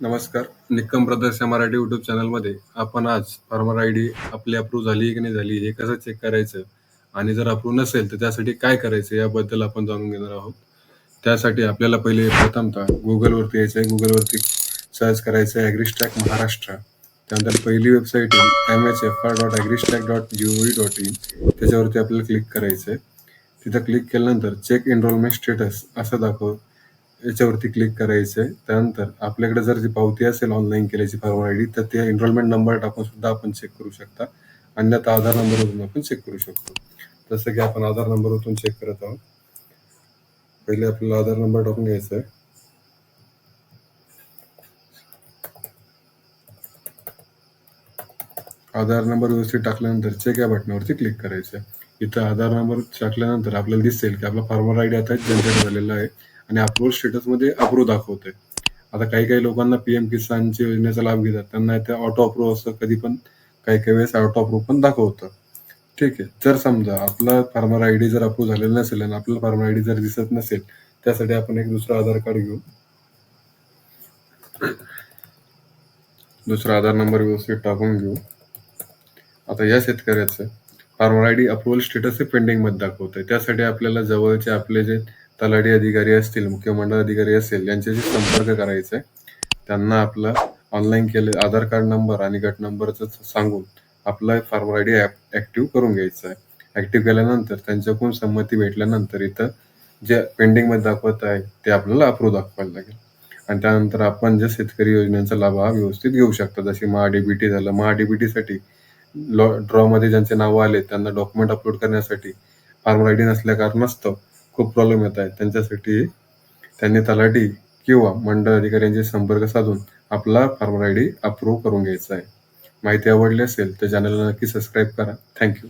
नमस्कार. निक्कम ब्रदर्स या मराठी युट्यूब चॅनलमध्ये आपण आज फार्मर आय डी आपली अप्रूव्ह झाली की नाही झाली हे कसं चेक करायचं आणि जर अप्रूव्ह नसेल तर त्यासाठी काय करायचं याबद्दल आपण जाणून घेणार आहोत. त्यासाठी आपल्याला पहिले प्रथमतः गुगलवरती यायचं आहे. गुगलवरती सर्च करायचं आहे ॲग्रिस्टॅक महाराष्ट्र. त्यानंतर पहिली website M H F R dot Agristack dot G O dot in त्याच्यावरती आपल्याला क्लिक करायचं आहे. तिथं क्लिक केल्यानंतर चेक एनरोलमेंट स्टेटस असं दाखव. याच्यावरती क्लिक करायचं आहे त्यानंतर आपल्याकडे जर जी पावती असेल ऑनलाईन केल्याची फॉर्म आय डी तर ते एनरोलमेंट नंबर टाकून सुद्धा आपण चेक करू शकता. अन्यथा आधार नंबरवरून आपण चेक करू शकतो. जसं की आपण आधार नंबरवरून चेक करत आहोत. पहिले आपल्याला आधार नंबर टाकून घ्यायचा आहे आधार नंबर व्यवस्थित टाकल्यानंतर चेक या बटनावरती क्लिक करायचं आहे इथं आधार नंबर टाकल्यानंतर आपल्याला दिसेल की आपला फार्मर आय डी आता जनरेट झालेला आहे. आणि अप्रूव्ह स्टेटसमध्ये अप्रूव्ह दाखवतोय. आता काही काही लोकांना पीएम किसानच्या योजनेचा लाभ घेतात. त्यांना ते ऑटो अप्रूव्ह असं कधी पण काही काही वेळेस ऑटो अप्रूव्ह पण दाखवतं. ठीक आहे. जर समजा आपला फार्मर आय डी जर अप्रूव्ह झालेला नसेल आणि आपला फार्मर आय डी जर दिसत नसेल त्यासाठी आपण एक दुसरं आधार कार्ड घेऊ. दुसरा आधार नंबर व्यवस्थित टाकून घेऊ. आता या शेतकऱ्याचं farmer I D approval status हे पेंडिंगमध्ये दाखवत आहे त्यासाठी आपल्याला जवळचे आपले जे तलाठी अधिकारी असतील मुख्यमंडळ अधिकारी असेल यांच्याशी संपर्क करायचा आहे त्यांना आपला ऑनलाईन केले आधार कार्ड नंबर आणि गट नंबरचं सांगून आपला फार्मर आय डी ऍक्टिव्ह करून घ्यायचा आहे ऍक्टिव्ह केल्यानंतर त्यांच्याकडून संमती भेटल्यानंतर इथं जे पेंडिंगमध्ये दाखवत आहे ते आपल्याला अप्रूव्ह दाखवायला लागेल. आणि त्यानंतर आपण जे शेतकरी योजनेचा लाभ हा व्यवस्थित घेऊ शकतो. जसे महाडीबीटी झालं महाडीबीटीसाठी लॉ ड्रॉमध्ये ज्यांचे नावं आले त्यांना डॉक्युमेंट अपलोड करण्यासाठी फार्मर आय डी नसल्या कारणास्तव खूप प्रॉब्लेम येत आहेत त्यांच्यासाठी त्यांनी तलाठी किंवा मंडळ अधिकाऱ्यांशी संपर्क साधून आपला फार्मर आय डी अप्रूव्ह करून घ्यायचा आहे. माहिती आवडली असेल तर चॅनलला नक्की सबस्क्राईब करा. थँक्यू